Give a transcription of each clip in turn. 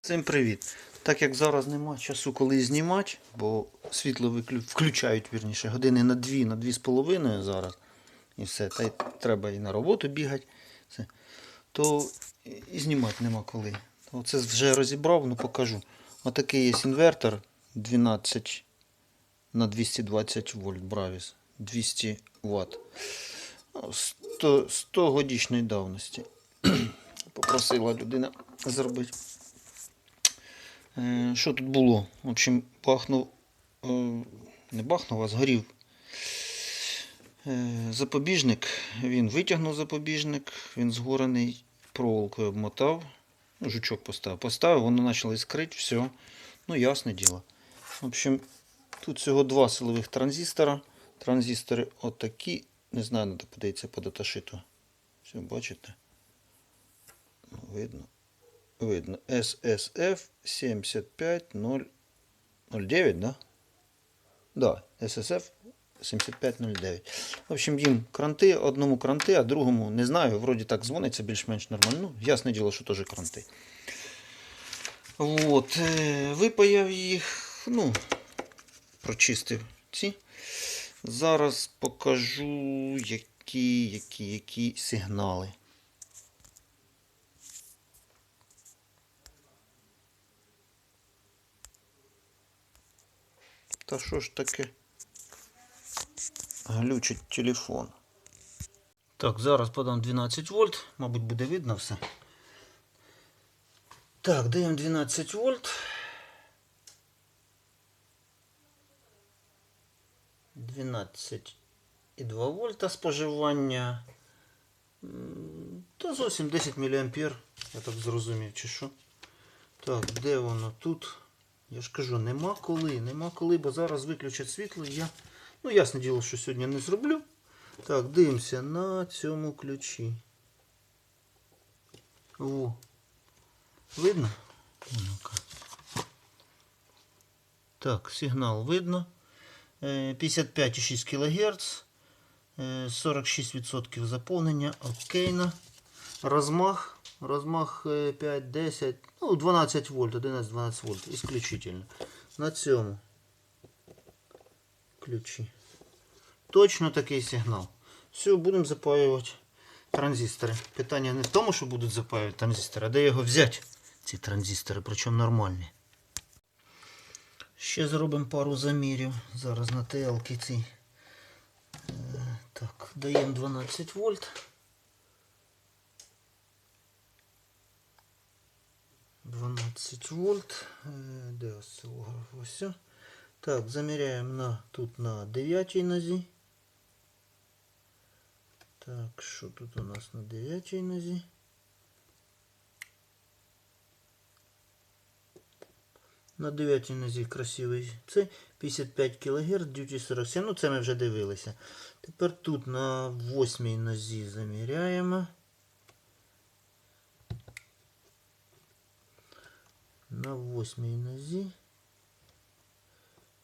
Всім привіт! Так як зараз нема часу, коли знімати, бо світло виклю... включають вірніше, години на дві, на дві з половиною зараз. І все. Та й треба і на роботу бігати. Все. То і- знімати нема коли. Оце вже розібрав, ну покажу. Отакий є інвертор 12 на 220 вольт Бравіс. 200 Вт. 100, 100 годічної давності. Попросила людина зробити. Е, Що тут було? В общем, бахнув, е, не бахнув, а згорів е, запобіжник. Він витягнув запобіжник, він згорений, проволокою обмотав, ну, жучок поставив. Поставив, воно почало іскрити, все. Ну, ясне діло. В общем, тут всього два силових транзистора. Транзистори отакі. Не знаю, треба подивитися по даташиту. Все, бачите? Ну, Видно. Видно. SSF 7509, да? Да, SSF 7509. В общем, їм кранти, одному кранти, а другому не знаю. Вроді так дзвониться більш-менш нормально. Ну, ясне діло, що теж кранти. От, е, випаяв їх, ну, прочистив ці. Зараз покажу, які, які, які сигнали. Та що ж таке? Глючить телефон. Так, зараз подам 12 вольт, мабуть, буде видно все. Так, даємо 12 вольт. 12,2 вольта споживання. М, Та зовсім 10 мА, я так зрозумів, чи що. Так, де воно тут? Я ж кажу, нема коли, нема коли, бо зараз виключать світло. Я, ну, ясне діло, що сьогодні не зроблю. Так, дивимося на цьому ключі. О. Видно? Так, сигнал видно. Е, 55,6 кГц. е, 46% заповнення. Окейно. Розмах. Розмах е, 5, 10, ну 12 вольт, 11-12 вольт, исключительно. На цьому ключі. Точно такий сигнал. Все, будемо запаювати транзистори. Питання не в тому, що будуть запаювати транзистори, а де його взяти, ці транзистори, причому нормальні. Ще зробимо пару замірів. Зараз на ТЛ цій. Е, Так, даємо 12 вольт. 12 вольт. Е, Де осцилограф? Ось. Так, заміряємо на, тут на 9 нозі. Так, що тут у нас на 9 нозі? На 9 нозі красивий. Це 55 кГц, duty 47. Ну, це ми вже дивилися. Тепер тут на 8 нозі заміряємо. На 8 нозі.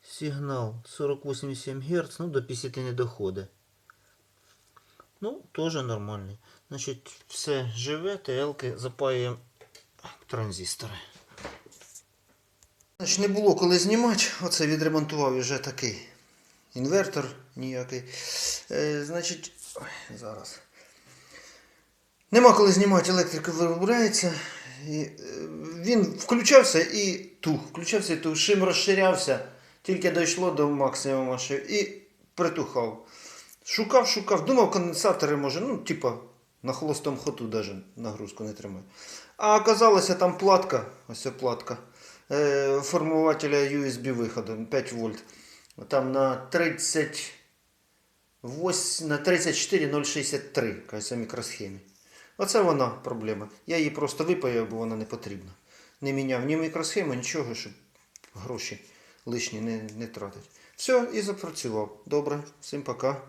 Сигнал 48,7 Гц, ну до 50 не доходить. Ну, теж нормальний. Значить, все живе, ТЛки запаюємо транзистори. Значить, не було коли знімати. Оце відремонтував вже такий інвертор ніякий. Е, значить, зараз. Нема коли знімати, електрика виробляється. І, е, він включався і тух. Включався і тух. Шим розширявся, тільки дійшло до максимуму ще і притухав. Шукав, шукав, думав, конденсатори може, ну, типа, на холостому ходу даже нагрузку не тримає. А оказалося там платка, ось ця платка е, формувателя USB виходу 5 вольт. Там на 30 Ось на 34063, кажеться, мікросхемі. Оце вона проблема. Я її просто випаяв, бо вона не потрібна. Не міняв ні мікросхему, нічого, щоб гроші лишні не, не тратити. Все, і запрацював. Добре, всім пока.